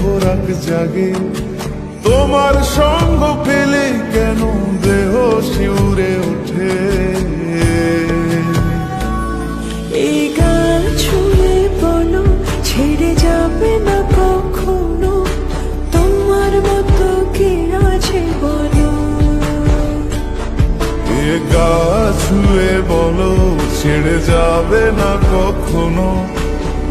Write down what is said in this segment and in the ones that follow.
খোরাক জাগে। তোমার সঙ্গ পেলে কেন দেহ শিউরে ওঠে? এই গান ছুঁয়ে বলো ছেড়ে যাবে না কখনো। তোমার মতো কে আছে বলো? এ গা ছুঁয়ে বলো ছেড়ে যাবে না কখনো।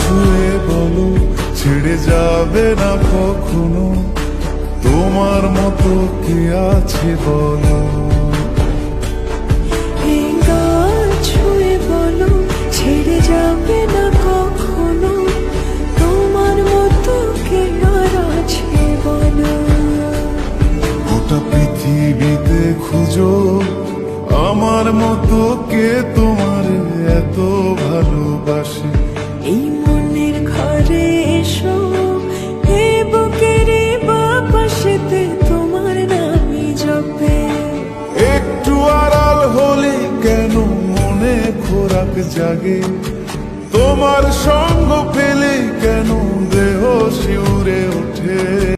ছুঁয়ে বলো ছেড়ে যাবে না কখনো। তোমার মতো কে আছে বলো? ছুঁয়ে বলো ছেড়ে যাবে না কখনো। তোমার মতো কে আর আছে বলো? গোটা পৃথিবীতে খুঁজো আমার মতো কে তোমার এত ভালোবাসে? এই খোরাক জাগে। তোমার সঙ্গ